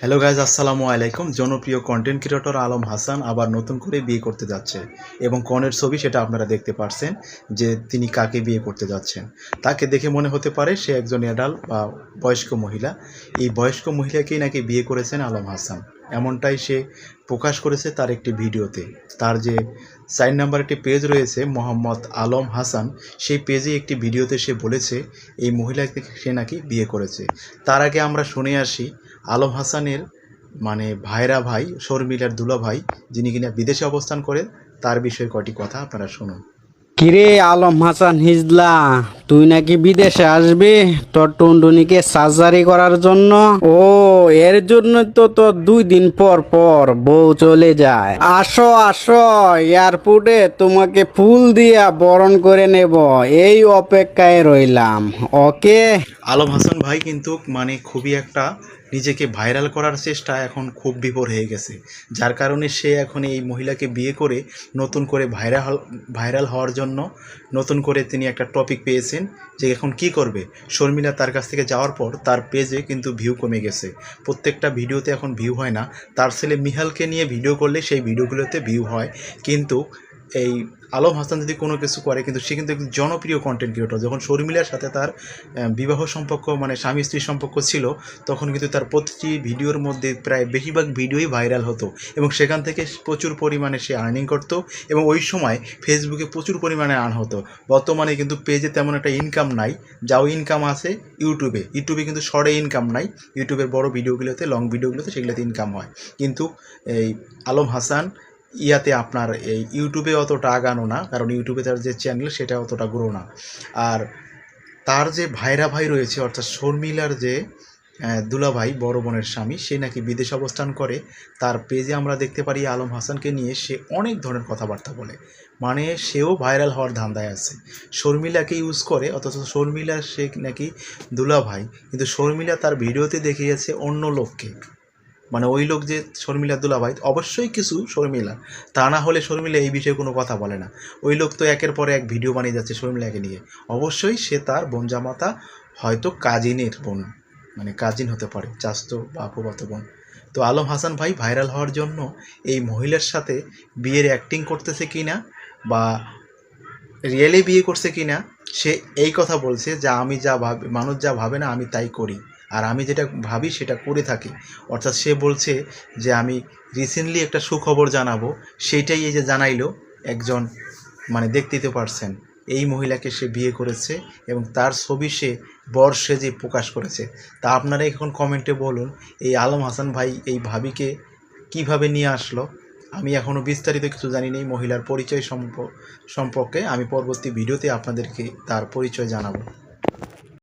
Hello guys আসসালামু আলাইকুম। জনপ্রিয় কন্টেন্ট ক্রিয়েটর আলম হাসান আবার নতুন করে বিয়ে করতে যাচ্ছে। এবং কনের ছবি সেটা আপনারা দেখতে পারছেন যে তিনি কাকে বিয়ে করতে যাচ্ছেন। তাকে দেখে মনে হতে পারে সে একজন অ্যাডাল্ট বা বয়স্ক মহিলা। এই বয়স্ক মহিলাকেই নাকি বিয়ে করেছেন আলম হাসান। এমনটাই সে প্রকাশ করেছে তার একটি ভিডিওতে। তার যে সাইন নাম্বার একটি পেজ রয়েছে, মোহাম্মদ আলম হাসান, সেই পেজে একটি ভিডিওতে সে বলেছে, এই মহিলাকে সে নাকি বিয়ে করেছে। তার আগে আমরা শুনে আসি আলম হাসানের মানে ভাইরা ভাই, শর্মিলার দুলা ভাই যিনি কিনা বিদেশে অবস্থান করেন, তার বিষয়ে কটি কথা আপনারা শুনুন। কিরে আলম হাসান হিজলা, তুই নাকি বিদেশে আসবি? তোর টুনটুনিকে সার্জারি করার জন্য? ও, এর জন্য তো তোর দুই দিন পর পর বউ চলে যায়। আসো আসো এয়ারপোর্টে তোমাকে ফুল দিয়া বরণ করে নেব। এই অপেক্ষায় রইলাম, ওকে? আলম হাসান ভাই কিন্তু মানে খুবই একটা নিজেকে ভাইরাল করার চেষ্টা এখন খুব বিপর হয়ে গেছে। যার কারণে সে এখন এই মহিলাকে বিয়ে করে নতুন করে ভাইরাল ভাইরাল হওয়ার জন্য নতুন করে তিনি একটা টপিক পেয়েছেন যে এখন কি করবে। শর্মিলা তার কাছ থেকে যাওয়ার পর তার পেজে কিন্তু ভিউ কমে গেছে। প্রত্যেকটা ভিডিওতে এখন ভিউ হয় না। তার ছেলে মিহালকে নিয়ে ভিডিও করলে সেই ভিডিওগুলোতে ভিউ হয়। কিন্তু এই আলম হাসান যদি কোনো কিছু করে, কিন্তু সে কিন্তু জনপ্রিয় কন্টেন্ট ক্রিয়েটর যখন শর্মিলার সাথে তার বিবাহ সম্পর্ক মানে স্বামী স্ত্রীর সম্পর্ক ছিল, তখন কিন্তু তার প্রতিটি ভিডিওর মধ্যে প্রায় বেশিরভাগ ভিডিওই ভাইরাল হতো এবং সেখান থেকে প্রচুর পরিমাণে সে আর্নিং করতো এবং ওই সময় ফেসবুকে প্রচুর পরিমাণে আর্ন হতো। বর্তমানে কিন্তু পেজে তেমন একটা ইনকাম নাই, যাও ইনকাম আছে ইউটিউবে ইউটিউবে কিন্তু শর্টে ইনকাম নাই ইউটিউবের বড় ভিডিওগুলোতে লং ভিডিওগুলোতে সেগুলোতে ইনকাম হয়। কিন্তু এই আলম হাসান ইয়াতে আপনার এই ইউটিউবে অতটা আগানো না, কারণ ইউটিউবে তার যে চ্যানেল সেটা অতটা গ্রো না। আর তার যে ভাইরা ভাই রয়েছে, অর্থাৎ শর্মিলার যে দুলাভাই, বড় বোনের স্বামী, সে নাকি বিদেশ অবস্থান করে। তার পেজে আমরা দেখতে পারি আলম হাসানকে নিয়ে সে অনেক ধরনের কথাবার্তা বলে। মানে সেও ভাইরাল হওয়ার ধান্দায় আছে। শর্মিলাকে ইউজ করে, অথচ শর্মিলা সে নাকি দুলাভাই। কিন্তু শর্মিলা তার ভিডিওতে দেখিয়েছে অন্য লোককে। মানে ওই লোক যে শর্মিলা দুলাভাই, অবশ্যই কিছু শর্মিলা। তা না হলে শর্মিলা এই বিষয়ে কোনো কথা বলে না। ওই লোক তো একের পরে এক ভিডিও বানিয়ে যাচ্ছে শর্মিলাকে নিয়ে। অবশ্যই সে তার বোন জামাতা হয়তো কাজিনের বোন মানে কাজিন হতে পারে, চাস্ত বা ফুফাতো বোন। তো আলম হাসান ভাই ভাইরাল হওয়ার জন্য এই মহিলার সাথে বিয়ের অ্যাক্টিং করতেছে কি না বা রিয়েলি বিয়ে করছে কি না, সে এই কথা বলছে যে আমি যা ভাবি, মানুষ যা ভাবে না আমি তাই করি। আর আমি যেটা ভাবি সেটা করে থাকি। অর্থাৎ সে বলছে যে, আমি রিসেন্টলি একটা সুখবর জানাব। সেইটাই এই যে জানাইলো একজন মানে দেখতেই তো পারছেন, এই মহিলাকে সে বিয়ে করেছে এবং তার ছবি সে বর সেজে প্রকাশ করেছে। তা আপনারা এখন কমেন্টে বলুন, এই আলম হাসান ভাই এই ভাবিকে কীভাবে নিয়ে আসলো? আমি এখনও বিস্তারিত কিছু জানি না মহিলার পরিচয় সম্প- সম্পর্কে আমি পরবর্তী ভিডিওতে আপনাদেরকে তার পরিচয় জানাব।